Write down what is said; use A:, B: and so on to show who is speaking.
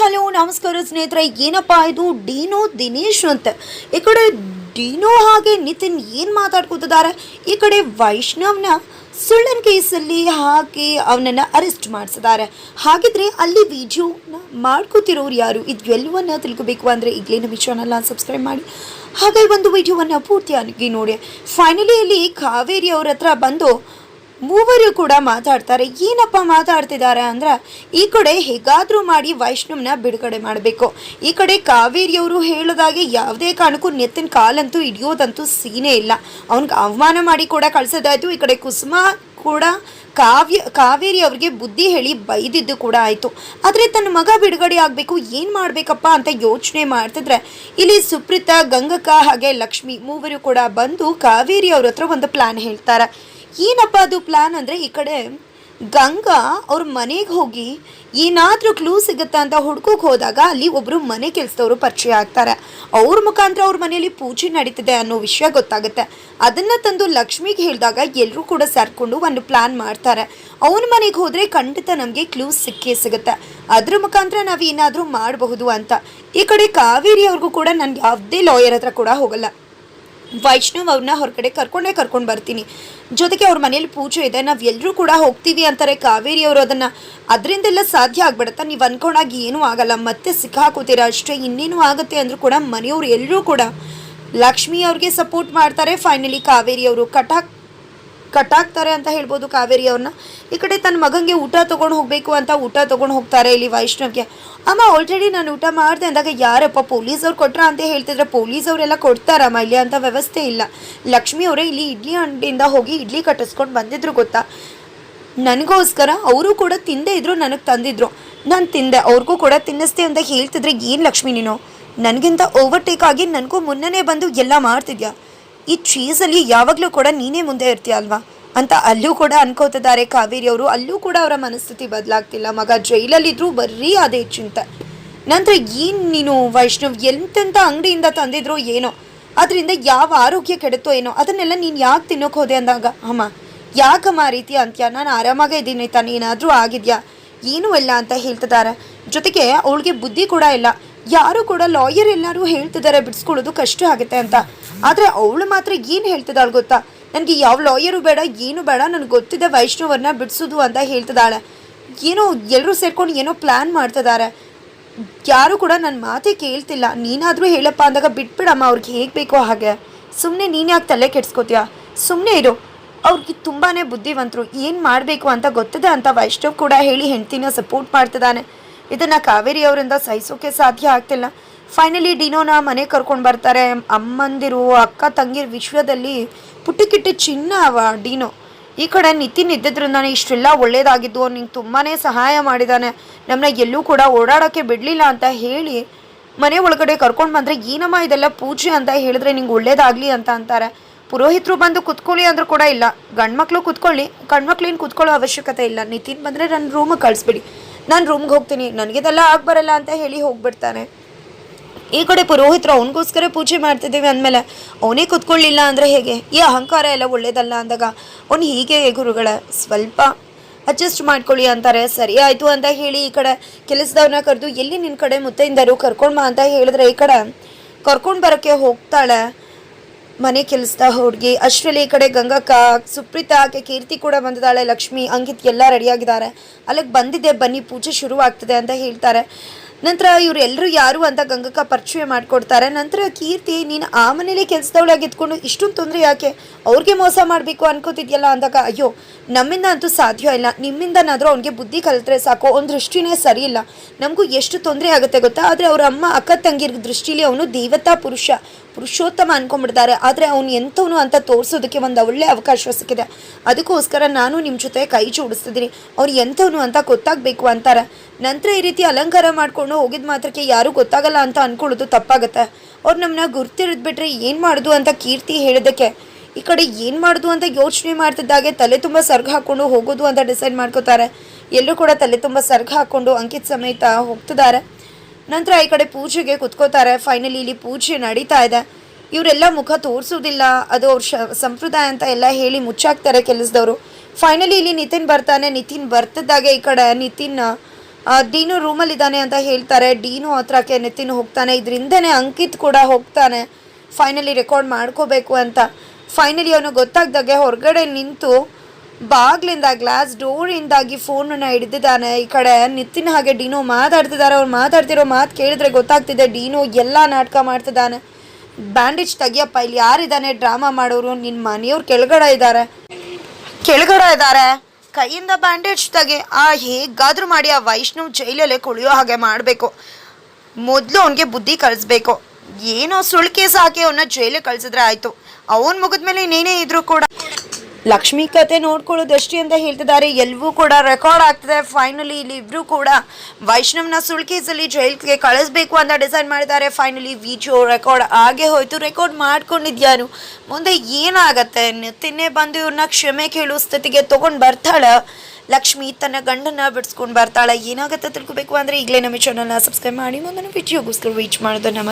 A: Hello ನಮಸ್ಕಾರ ಸ್ನೇಹಿತರೆ, ಏನಪ್ಪಾ ಇದು? ಡಿನೋ ದಿನೇಶ್ ಅಂತ. ಈ ಕಡೆ ಡಿನೋ ಹಾಗೆ ನಿತಿನ್ ಏನು ಮಾತಾಡ್ಕೊತಿದ್ದಾರೆ? ಈ ಕಡೆ ವೈಷ್ಣವ್ನ ಸುಳ್ಳನ್ ಕೇಸಲ್ಲಿ ಹಾಕಿ ಅವನನ್ನು ಅರೆಸ್ಟ್ ಮಾಡಿಸಿದ್ದಾರೆ. ಹಾಗಿದ್ರೆ ಅಲ್ಲಿ ವಿಡಿಯೋನ ಮಾಡ್ಕೋತಿರೋರು ಯಾರು? ಇದು ಎಲ್ಲವನ್ನ ತಿಳ್ಕೊಬೇಕು ಅಂದರೆ ಈಗಲೇ ನಮ್ಮ ಚಾನಲ್ನ ಸಬ್ಸ್ಕ್ರೈಬ್ ಮಾಡಿ. ಹಾಗೆ ಒಂದು ವಿಡಿಯೋವನ್ನು ಪೂರ್ತಿಯಾಗಿ ನೋಡಿ. ಫೈನಲಿ ಅಲ್ಲಿ ಕಾವೇರಿ ಅವ್ರ ಹತ್ರ ಬಂದು ಮೂವರು ಕೂಡ ಮಾತಾಡ್ತಾರೆ. ಏನಪ್ಪ ಮಾತಾಡ್ತಿದ್ದಾರೆ ಅಂದ್ರೆ, ಈ ಕಡೆ ಹೇಗಾದರೂ ಮಾಡಿ ವೈಷ್ಣವ್ನ ಬಿಡುಗಡೆ ಮಾಡಬೇಕು. ಈ ಕಡೆ ಕಾವೇರಿಯವರು ಹೇಳೋದಾಗೆ ಯಾವುದೇ ಕಾರಣಕ್ಕೂ ನೆತ್ತಿನ ಕಾಲಂತೂ ಹಿಡಿಯೋದಂತೂ ಸೀನೇ ಇಲ್ಲ. ಅವ್ನಿಗೆ ಅವಮಾನ ಮಾಡಿ ಕೂಡ ಕಳಿಸೋದಾಯಿತು. ಈ ಕಡೆ ಕುಸುಮ ಕೂಡ ಕಾವ್ಯ, ಕಾವೇರಿ ಅವ್ರಿಗೆ ಬುದ್ಧಿ ಹೇಳಿ ಬೈದಿದ್ದು ಕೂಡ ಆಯಿತು. ಆದರೆ ತನ್ನ ಮಗ ಬಿಡುಗಡೆ ಆಗಬೇಕು, ಏನು ಮಾಡಬೇಕಪ್ಪ ಅಂತ ಯೋಚನೆ ಮಾಡ್ತಿದ್ರೆ, ಇಲ್ಲಿ ಸುಪ್ರಿತಾ, ಗಂಗಕ್ಕ ಹಾಗೆ ಲಕ್ಷ್ಮಿ ಮೂವರು ಕೂಡ ಬಂದು ಕಾವೇರಿ ಅವ್ರ ಹತ್ರ ಒಂದು ಪ್ಲ್ಯಾನ್ ಹೇಳ್ತಾರೆ. ಏನಪ್ಪ ಅದು ಪ್ಲ್ಯಾನ್ ಅಂದರೆ ಈ ಕಡೆ ಗಂಗಾ ಅವ್ರ ಮನೆಗೆ ಹೋಗಿ ಏನಾದರೂ ಕ್ಲೂ ಸಿಗುತ್ತಾ ಅಂತ ಹುಡ್ಕೋಕೆ ಹೋದಾಗ ಅಲ್ಲಿ ಒಬ್ಬರು ಮನೆ ಕೆಲಸದವರು ಪರಿಚಯ ಆಗ್ತಾರೆ. ಅವ್ರ ಮುಖಾಂತರ ಅವ್ರ ಮನೆಯಲ್ಲಿ ಪೂಜೆ ನಡೀತಿದೆ ಅನ್ನೋ ವಿಷಯ ಗೊತ್ತಾಗುತ್ತೆ. ಅದನ್ನು ತಂದು ಲಕ್ಷ್ಮಿಗೆ ಹೇಳಿದಾಗ ಎಲ್ಲರೂ ಕೂಡ ಸೇರ್ಕೊಂಡು ಒಂದು ಪ್ಲ್ಯಾನ್ ಮಾಡ್ತಾರೆ. ಅವನ ಮನೆಗೆ ಹೋದರೆ ಖಂಡಿತ ನಮಗೆ ಕ್ಲೂ ಸಿಕ್ಕೇ ಸಿಗುತ್ತೆ. ಅದ್ರ ಮುಖಾಂತರ ನಾವು ಏನಾದರೂ ಮಾಡಬಹುದು ಅಂತ. ಈ ಕಡೆ ಕಾವೇರಿ ಅವ್ರಿಗೂ ಕೂಡ ನನಗೆ ಯಾವುದೇ ಲಾಯರ್ ಹತ್ರ ಕೂಡ ಹೋಗಲ್ಲ. ವೈಷ್ಣವ್ ಅವ್ರನ್ನ ಹೊರಗಡೆ ಕರ್ಕೊಂಡೇ ಕರ್ಕೊಂಡು ಬರ್ತೀನಿ. ಜೊತೆಗೆ ಅವ್ರ ಮನೇಲಿ ಪೂಜೆ ಇದೆ, ನಾವು ಎಲ್ಲರೂ ಕೂಡ ಹೋಗ್ತೀವಿ ಅಂತಾರೆ. ಕಾವೇರಿ ಅವರು ಅದನ್ನು. ಅದರಿಂದೆಲ್ಲ ಸಾಧ್ಯ ಆಗ್ಬಿಡುತ್ತಾ. ನೀವು ಅನ್ಕೊಂಡಾಗಿ ಏನೂ ಆಗಲ್ಲ. ಮತ್ತೆ ಸಿಕ್ಕಾಕೋತೀರ ಅಷ್ಟೇ. ಇನ್ನೇನು ಆಗುತ್ತೆ ಅಂದರೂ ಕೂಡ ಮನೆಯವರು ಎಲ್ಲರೂ ಕೂಡ ಲಕ್ಷ್ಮಿ ಅವ್ರಿಗೆ ಸಪೋರ್ಟ್ ಮಾಡ್ತಾರೆ. ಫೈನಲಿ ಕಾವೇರಿ ಅವರು. ಕಟಾಕ್ ಕಟ್ಟಾಕ್ತಾರೆ ಅಂತ ಹೇಳ್ಬೋದು ಕಾವೇರಿ ಅವ್ರನ್ನ ಈ ಕಡೆ ತನ್ನ ಮಗನಿಗೆ ಊಟ ತೊಗೊಂಡು ಹೋಗಬೇಕು ಅಂತ ಊಟ ತೊಗೊಂಡು ಹೋಗ್ತಾರೆ ಇಲ್ಲಿ ವೈಷ್ಣವ್ಗೆ. ಅಮ್ಮ ಆಲ್ರೆಡಿ ನಾನು ಊಟ ಮಾಡಿದೆ ಅಂದಾಗ ಯಾರಪ್ಪ ಪೊಲೀಸವ್ರು ಕೊಟ್ರ ಅಂತ ಹೇಳ್ತಿದ್ರೆ ಪೊಲೀಸವರೆಲ್ಲ ಕೊಡ್ತಾರಮ್ಮ ಇಲ್ಲಿ ಅಂತ ವ್ಯವಸ್ಥೆ ಇಲ್ಲ. ಲಕ್ಷ್ಮಿ ಅವರೇ ಇಲ್ಲಿ ಇಡ್ಲಿ ಅಂಗಡಿಯಿಂದ ಹೋಗಿ ಇಡ್ಲಿ ಕಟ್ಟಿಸ್ಕೊಂಡು ಬಂದಿದ್ರು ಗೊತ್ತಾ? ನನಗೋಸ್ಕರ ಅವರು ಕೂಡ ತಿಂದೇ ಇದ್ರು, ನನಗೆ ತಂದಿದ್ರು. ನಾನು ತಿಂದೆ, ಅವ್ರಿಗೂ ಕೂಡ ತಿನ್ನಿಸ್ತೆ ಅಂತ ಹೇಳ್ತಿದ್ರೆ ಏನು ಲಕ್ಷ್ಮಿ ನೀನು? ನನಗಿಂತ ಓವರ್ಟೇಕ್ ಆಗಿ ನನಗೂ ಮುನ್ನನೇ ಬಂದು ಎಲ್ಲ ಮಾಡ್ತಿದ್ಯಾ? ಈ ಚೀಸಲ್ಲಿ ಯಾವಾಗಲೂ ಕೂಡ ನೀನೇ ಮುಂದೆ ಇರ್ತೀಯ ಅಲ್ವಾ? ಅಂತ ಅಲ್ಲೂ ಕೂಡ ಅನ್ಕೋತಿದ್ದಾರೆ ಕಾವೇರಿ ಅವರು. ಅಲ್ಲೂ ಕೂಡ ಅವರ ಮನಸ್ಥಿತಿ ಬದಲಾಗ್ತಿಲ್ಲ. ಮಗ ಜೈಲಲ್ಲಿದ್ದರೂ ಬರೀ ಅದೇ ಚಿಂತೆ. ನಂತರ ಏನು ನೀನು ವೈಷ್ಣವ್, ಎಂತೆಂಥ ಅಂಗಡಿಯಿಂದ ತಂದಿದ್ರು ಏನೋ? ಅದರಿಂದ ಯಾವ ಆರೋಗ್ಯ ಕೆಡುತ್ತೋ ಏನೋ? ಅದನ್ನೆಲ್ಲ ನೀನು ಯಾಕೆ ತಿನ್ನೋಕೆ ಹೋದೆ ಅಂದಾಗ? ಅಮ್ಮ, ಯಾಕಮ್ಮ ರೀತಿ ಅಂತ್ಯ? ನಾನು ಆರಾಮಾಗೇ ಇದ್ದೀನಿ ತಾನು ಏನಾದರೂ ಆಗಿದೆಯಾ? ಏನೂ ಇಲ್ಲ ಅಂತ ಹೇಳ್ತಿದ್ದಾರೆ. ಜೊತೆಗೆ ಅವಳಿಗೆ ಬುದ್ಧಿ ಕೂಡ ಇಲ್ಲ. ಯಾರು ಕೂಡ ಲಾಯರ್ ಎಲ್ಲರೂ ಹೇಳ್ತಿದ್ದಾರೆ, ಬಿಡಿಸ್ಕೊಳ್ಳೋದು ಕಷ್ಟ ಆಗುತ್ತೆ ಅಂತ. ಆದರೆ ಅವಳು ಮಾತ್ರ ಏನು ಹೇಳ್ತಿದ್ದಾಳೆ ಗೊತ್ತಾ? ನನಗೆ ಯಾವ ಲಾಯರು ಬೇಡ, ಏನು ಬೇಡ, ನನಗೆ ಗೊತ್ತಿದೆ ವೈಷ್ಣವರನ್ನ ಬಿಡಿಸೋದು ಅಂತ ಹೇಳ್ತಿದ್ದಾಳೆ. ಏನೋ ಎಲ್ಲರೂ ಸೇರ್ಕೊಂಡು ಏನೋ ಪ್ಲ್ಯಾನ್ ಮಾಡ್ತಿದ್ದಾರೆ. ಯಾರು ಕೂಡ ನನ್ನ ಮಾತೇ ಕೇಳ್ತಿಲ್ಲ. ನೀನಾದರೂ ಹೇಳಪ್ಪ ಅಂದಾಗ ಬಿಟ್ಬಿಡಮ್ಮ, ಅವ್ರಿಗೆ ಹೇಗೆ ಬೇಕೋ ಹಾಗೆ. ಸುಮ್ಮನೆ ನೀನು ಯಾಕೆ ತಲೆ ಕೆಡ್ಸ್ಕೋತೀಯ? ಸುಮ್ಮನೆ ಇರು. ಅವ್ರಿಗೆ ತುಂಬಾ ಬುದ್ಧಿವಂತರು. ಏನು ಮಾಡಬೇಕು ಅಂತ ಗೊತ್ತಿದೆ ಅಂತ ವೈಷ್ಣವ್ ಕೂಡ ಹೇಳಿ ಹೆಂಡ್ತಿನ ಸಪೋರ್ಟ್ ಮಾಡ್ತಿದ್ದಾನೆ. ಇದನ್ನು ಕಾವೇರಿ ಅವರಿಂದ ಸಹಿಸೋಕೆ ಸಾಧ್ಯ ಆಗ್ತಿಲ್ಲ. ಫೈನಲಿ ಡಿನೋನ ಮನೆ ಕರ್ಕೊಂಡು ಬರ್ತಾರೆ. ಅಮ್ಮಂದಿರು, ಅಕ್ಕ, ತಂಗಿರ ವಿಶ್ವದಲ್ಲಿ ಪುಟ್ಟಿಕಿಟ್ಟಿ ಚಿನ್ನ ಅವ ಡಿನೋ. ಈ ಕಡೆ ನಿತಿನ್ ಇದ್ದಿದ್ರಿಂದಾನೆ ಇಷ್ಟೆಲ್ಲ ಒಳ್ಳೇದಾಗಿದ್ದು ನಿಂಗೆ ತುಂಬಾ ಸಹಾಯ ಮಾಡಿದ್ದಾನೆ ನಮ್ಮನ್ನ ಎಲ್ಲೂ ಕೂಡ ಓಡಾಡೋಕ್ಕೆ ಬಿಡಲಿಲ್ಲ ಅಂತ ಹೇಳಿ ಮನೆ ಒಳಗಡೆ ಕರ್ಕೊಂಡು ಬಂದರೆ, ಏನಮ್ಮ ಇದೆಲ್ಲ ಪೂಜೆ ಅಂತ ಹೇಳಿದ್ರೆ ನಿಂಗೆ ಒಳ್ಳೇದಾಗಲಿ ಅಂತ ಅಂತಾರೆ. ಪುರೋಹಿತರು ಬಂದು ಕುತ್ಕೊಳ್ಳಿ ಅಂದರೂ ಕೂಡ ಇಲ್ಲ. ಗಂಡ್ಮಕ್ಳು ಕುತ್ಕೊಳ್ಳಿ, ಗಂಡ್ಮಕ್ಳೇನು ಕುತ್ಕೊಳ್ಳೋ ಅವಶ್ಯಕತೆ ಇಲ್ಲ. ನಿತಿನ್ ಬಂದರೆ ನನ್ನ ರೂಮಿಗೆ ಕಳಿಸ್ಬಿಡಿ. ನಾನು ರೂಮ್ಗೆ ಹೋಗ್ತೀನಿ. ನನಗಿದೆಲ್ಲ ಆಗ್ಬರಲ್ಲ ಅಂತ ಹೇಳಿ ಹೋಗ್ಬಿಡ್ತಾನೆ. ಈ ಕಡೆ ಪುರೋಹಿತರು ಅವನಿಗೋಸ್ಕರ ಪೂಜೆ ಮಾಡ್ತಿದ್ದೀವಿ ಅಂದಮೇಲೆ, ಅವನೇ ಕುತ್ಕೊಳ್ಳಿಲ್ಲ ಅಂದರೆ ಹೇಗೆ? ಈ ಅಹಂಕಾರ ಎಲ್ಲ ಒಳ್ಳೇದಲ್ಲ ಅಂದಾಗ, ಅವ್ನು ಹೀಗೆ ಗುರುಗಳ, ಸ್ವಲ್ಪ ಅಡ್ಜಸ್ಟ್ ಮಾಡ್ಕೊಳ್ಳಿ ಅಂತಾರೆ. ಸರಿ ಆಯಿತು ಅಂತ ಹೇಳಿ ಈ ಕಡೆ ಕೆಲಸದವ್ರನ್ನ ಕರೆದು ಎಲ್ಲಿ ನಿನ್ನ ಕಡೆ ಮುತ್ತೈಂದರು ಕರ್ಕೊಂಡ್ಮಾ ಅಂತ ಹೇಳಿದ್ರೆ ಈ ಕಡೆ ಕರ್ಕೊಂಡು ಬರೋಕ್ಕೆ ಹೋಗ್ತಾಳೆ. ಮನೆ ಕೆಲಸದ ಹುಡುಗಿ. ಈ ಕಡೆ ಗಂಗಕ್ಕ, ಸುಪ್ರೀತಾ, ಆಕೆ ಕೀರ್ತಿ ಕೂಡ ಬಂದಿದ್ದಾಳೆ. ಲಕ್ಷ್ಮಿ, ಅಂಕಿತ್ ಎಲ್ಲ ರೆಡಿಯಾಗಿದ್ದಾರೆ ಅಲ್ಲಿಗೆ ಬಂದಿದ್ದೆ, ಬನ್ನಿ, ಪೂಜೆ ಶುರುವಾಗ್ತದೆ ಅಂತ ಹೇಳ್ತಾರೆ. ನಂತರ ಇವರೆಲ್ಲರೂ ಯಾರು ಅಂತ ಗಂಗಕ್ಕ ಪರಿಚಯ ಮಾಡಿಕೊಡ್ತಾರೆ. ನಂತರ ಕೀರ್ತಿ, ನೀನು ಆ ಮನೇಲಿ ಕೆಲಸದವಳಾಗಿ ಇದ್ಕೊಂಡು ಇಷ್ಟೊಂದು ತೊಂದರೆ ಯಾಕೆ? ಅವ್ರಿಗೆ ಮೋಸ ಮಾಡಬೇಕು ಅನ್ಕೋತಿದ್ಯಲ್ಲ ಅಂದಾಗ, ಅಯ್ಯೋ, ನಮ್ಮಿಂದ ಅಂತೂ ಸಾಧ್ಯ ಇಲ್ಲ. ನಿಮ್ಮಿಂದನಾದರೂ ಅವ್ನಿಗೆ ಬುದ್ಧಿ ಕಲಿತ್ರೆ ಸಾಕು. ಅವ್ನ ದೃಷ್ಟಿನೇ ಸರಿ ಇಲ್ಲ. ನಮಗೂ ಎಷ್ಟು ತೊಂದರೆ ಆಗುತ್ತೆ ಗೊತ್ತಾ? ಆದರೆ ಅವ್ರ ಅಮ್ಮ, ಅಕ್ಕ, ತಂಗಿರ್ ದೃಷ್ಟಿಲಿ ಅವನು ದೇವತಾ ಪುರುಷ. ಪುರುಷೋತ್ತಮ ಅನ್ಕೊಂಡ್ಬಿಡ್ತಾರೆ. ಆದರೆ ಅವನು ಎಂಥವನು ಅಂತ ತೋರಿಸೋದಕ್ಕೆ ಒಂದು ಒಳ್ಳೆ ಅವಕಾಶ ಸಿಕ್ಕಿದೆ. ಅದಕ್ಕೋಸ್ಕರ ನಾನು ನಿಮ್ಮ ಜೊತೆ ಕೈ ಜೋಡಿಸ್ತಿದ್ದೀನಿ. ಅವ್ರು ಎಂಥವನು ಅಂತ ಗೊತ್ತಾಗಬೇಕು ಅಂತಾರೆ. ನಂತರ ಈ ರೀತಿ ಅಲಂಕಾರ ಮಾಡಿಕೊಂಡು ಹೋಗಿದ ಮಾತ್ರಕ್ಕೆ ಯಾರೂ ಗೊತ್ತಾಗಲ್ಲ ಅಂತ ಅಂದ್ಕೊಳ್ಳೋದು ತಪ್ಪಾಗುತ್ತೆ. ಅವ್ರು ನಮ್ಮನ್ನ ಗುರ್ತಿರಿದ್ಬಿಟ್ರೆ ಏನು ಮಾಡೋದು ಅಂತ ಕೀರ್ತಿ ಹೇಳಿದಕ್ಕೆ ಈ ಕಡೆ ಏನು ಮಾಡೋದು ಅಂತ ಯೋಚನೆ ಮಾಡ್ತಿದ್ದಾಗೆ ತಲೆ ತುಂಬ ಸರ್ಗ ಹಾಕ್ಕೊಂಡು ಹೋಗೋದು ಅಂತ ಡಿಸೈಡ್ ಮಾಡ್ಕೋತಾರೆ. ಎಲ್ಲರೂ ಕೂಡ ತಲೆ ತುಂಬ ಸರ್ಗ ಹಾಕ್ಕೊಂಡು ಅಂಕಿತ್ ಸಮೇತ ಹೋಗ್ತಿದ್ದಾರೆ. ನಂತರ ಈ ಕಡೆ ಪೂಜೆಗೆ ಕುತ್ಕೋತಾರೆ. ಫೈನಲಿ ಇಲ್ಲಿ ಪೂಜೆ ನಡೀತಾ ಇದೆ. ಇವರೆಲ್ಲ ಮುಖ ತೋರಿಸೋದಿಲ್ಲ ಅದು ಅವ್ರ ಸಂಪ್ರದಾಯ ಅಂತ ಎಲ್ಲ ಹೇಳಿ ಮುಚ್ಚಾಕ್ತಾರೆ ಕೆಲಸದವರು. ಫೈನಲಿ ಇಲ್ಲಿ ನಿತಿನ್ ಬರ್ತಾನೆ. ನಿತಿನ್ ಬರ್ತಿದ್ದಾಗೆ ಈ ಕಡೆ. ನಿತಿನ್ ಡೀನು ರೂಮಲ್ಲಿ ರೂಮಲ್ಲಿದ್ದಾನೆ ಅಂತ ಹೇಳ್ತಾರೆ. ಡೀನು ಹತ್ರಕ್ಕೆ ನಿತಿನ್ ಹೋಗ್ತಾನೆ. ಇದರಿಂದನೇ ಅಂಕಿತ್ ಕೂಡ ಹೋಗ್ತಾನೆ. ಫೈನಲಿ ರೆಕಾರ್ಡ್ ಮಾಡ್ಕೋಬೇಕು ಅಂತ. ಫೈನಲಿ ಅವನು ಗೊತ್ತಾಗ್ದಾಗೆ ಹೊರಗಡೆ ನಿಂತು ಬಾಗ್ಲಿಂದ ಗ್ಲಾಸ್ ಡೋರಿಂದಾಗಿ ಫೋನನ್ನು ಹಿಡಿದಿದ್ದಾನೆ. ಈ ಕಡೆ ನಿತ್ತಿನ ಹಾಗೆ ಡೀನೋ ಮಾತಾಡ್ತಿದ್ದಾರೆ. ಅವ್ರು ಮಾತಾಡ್ತಿರೋ ಮಾತು ಕೇಳಿದ್ರೆ ಗೊತ್ತಾಗ್ತಿದೆ. ಡೀನೋ ಎಲ್ಲ ನಾಟಕ ಮಾಡ್ತಿದ್ದಾನೆ. ಬ್ಯಾಂಡೇಜ್ ತೆಗಿಯಪ್ಪ. ಇಲ್ಲಿ ಯಾರಿದ್ದಾನೆ? ಡ್ರಾಮಾ ಮಾಡೋರು. ನಿನ್ನ ಮನೆಯವ್ರು ಕೆಳಗಡೆ ಇದ್ದಾರೆ. ಕೆಳಗಡೆ ಇದ್ದಾರೆ. ಕೈಯಿಂದ ಬ್ಯಾಂಡೇಜ್ ತೆಗೆ. ಆ ಹೇಗಾದರೂ ಮಾಡಿ ಆ ವೈಷ್ಣವ್ ಜೈಲಲ್ಲೇ ಕುಳಿಯೋ ಹಾಗೆ ಮಾಡಬೇಕು. ಮೊದಲು ಅವನಿಗೆ ಬುದ್ಧಿ ಕಳಿಸ್ಬೇಕು ಏನೋ ಸುಳ್ಳು ಕೇಸ್ ಹಾಕಿ ಅವನ್ನ ಜೈಲಿಗೆ ಕಳ್ಸಿದ್ರೆ ಆಯ್ತು. ಅವನ ಮುಗಿದ್ಮೇಲೆ ಇನ್ನೇನೇ ಇದ್ರು ಕೂಡ. ಲಕ್ಷ್ಮಿ ಕತೆ ನೋಡ್ಕೊಳ್ಳೋದಷ್ಟೇ ಅಂತ ಹೇಳ್ತಿದ್ದಾರೆ. ಎಲ್ಲವೂ ಕೂಡ ರೆಕಾರ್ಡ್ ಆಗ್ತದೆ. ಫೈನಲಿ ಇಲ್ಲಿ ಇಬ್ರು ಕೂಡ ವೈಷ್ಣವ್ನ ಸುಳ್ಕೇಸಲ್ಲಿ ಕೇಸಲ್ಲಿ ಜೈಲಿಗೆ ಕಳಿಸ್ಬೇಕು ಅಂತ ಡಿಸೈಡ್ ಮಾಡಿದ್ದಾರೆ. ಫೈನಲಿ ವಿಡಿಯೋ ರೆಕಾರ್ಡ್ ಆಗೇ ಹೋಯ್ತು. ರೆಕಾರ್ಡ್ ಮಾಡ್ಕೊಂಡಿದ್ಯಾನು? ಮುಂದೆ ಏನಾಗತ್ತೆ? ತಿನ್ನೇ ಬಂದು ಇವ್ರನ್ನ ಕ್ಷಮೆ ಕೇಳೋ ಸ್ಥಿತಿಗೆ ತಗೊಂಡು ಬರ್ತಾಳೆ. ಲಕ್ಷ್ಮಿ ತನ್ನ ಗಂಡನ ಬಿಡಿಸ್ಕೊಂಡು ಬರ್ತಾಳೆ. ಏನಾಗುತ್ತೆ ತಿಳ್ಕೊಬೇಕು ಅಂದರೆ ಈಗಲೇ ನಮ್ಮ ಚಾನಲ್ನ ಸಬ್ಸ್ಕ್ರೈಬ್ ಮಾಡಿ. ಮುಂದಿನ ವಿಡಿಯೋಗೋಸ್ಕರ ರೀಚ್ ಮಾಡೋದು ನಮ್ಮ